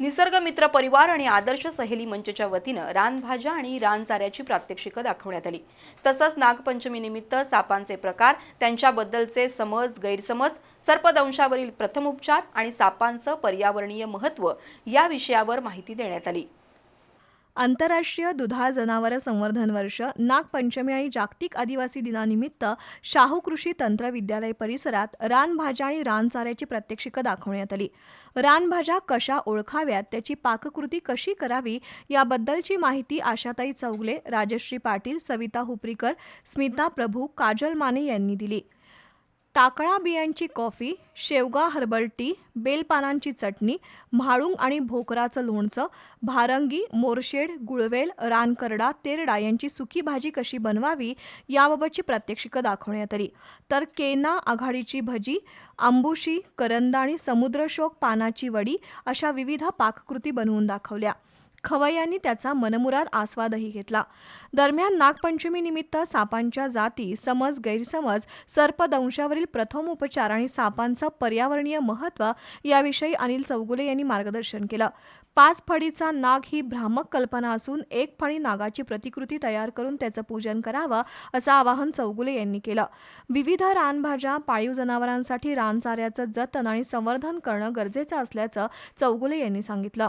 निसर्ग मित्र परिवार आणि आदर्श सहेली मंचच्या वतीनं रानभाज्या आणि रानचाऱ्याची प्रात्यक्षिकं दाखवण्यात आली. तसंच नागपंचमीनिमित्त सापांचे प्रकार त्यांच्याबद्दलचे समज गैरसमज सर्पदंशावरील प्रथमोपचार आणि सापांचं पर्यावरणीय महत्त्व या विषयावर माहिती देण्यात आली. आंतरराष्ट्रीय दुधाळ जनावरं संवर्धन वर्ष नागपंचमी आणि जागतिक आदिवासी दिनानिमित्त शाहू कृषी तंत्रविद्यालय परिसरात रानभाज्या आणि रानचाऱ्याची प्रात्यक्षिकं दाखवण्यात आली. रानभाज्या कशा ओळखाव्यात त्याची पाककृती कशी करावी याबद्दलची माहिती आशाताई चौगले राजश्री पाटील सविता हुपरीकर स्मिता प्रभू काजल माने यांनी दिली. टाकळा बियांची कॉफी शेवगा हर्बल टी बेलपानांची चटणी म्हाळुंग आणि भोकराचं लोणचं भारंगी मोरशेड गुळवेल रानकरडा तेरडा यांची सुकी भाजी कशी बनवावी याबाबतची प्रात्यक्षिकं दाखवण्यात आली. तर केना आघाडीची भजी आंबुशी करंदा आणि समुद्रशोक पानाची वडी अशा विविध पाककृती बनवून दाखवल्या. खवय्यांनी त्याचा मनमुराद आस्वादही घेतला. दरम्यान नागपंचमीनिमित्त सापांच्या जाती समज गैरसमज सर्पदंशावरील प्रथम उपचार आणि सापांचं पर्यावरणीय महत्त्व याविषयी अनिल चौगुले यांनी मार्गदर्शन केलं. पाच फळीचा नाग ही भ्रामक कल्पना असून एक फळी नागाची प्रतिकृती तयार करून त्याचं पूजन करावं असं आवाहन चौगुले यांनी केलं. विविध रानभाज्या पाळीव जनावरांसाठी रानचाऱ्याचं जतन आणि संवर्धन करणं गरजेचं असल्याचं चौगुले यांनी सांगितलं.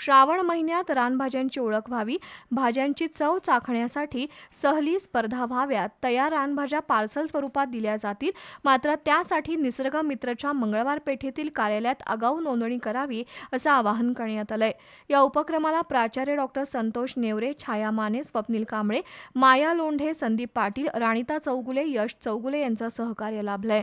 श्रावण महिन्यात रानभाज्यांची ओळख व्हावी भाज्यांची चव चाखण्यासाठी सहली स्पर्धा व्हाव्यात. तयार रानभाज्या पार्सल स्वरूपात दिल्या जातील मात्र त्यासाठी निसर्ग मित्रच्या मंगळवार पेठेतील कार्यालयात आगाऊ नोंदणी करावी असं आवाहन करण्यात आलंय. या उपक्रमाला प्राचार्य डॉक्टर संतोष नेवरे छाया माने स्वप्नील कांबळे माया लोंढे संदीप पाटील राणिता चौगुले यश चौगुले यांचं सहकार्य लाभलंय.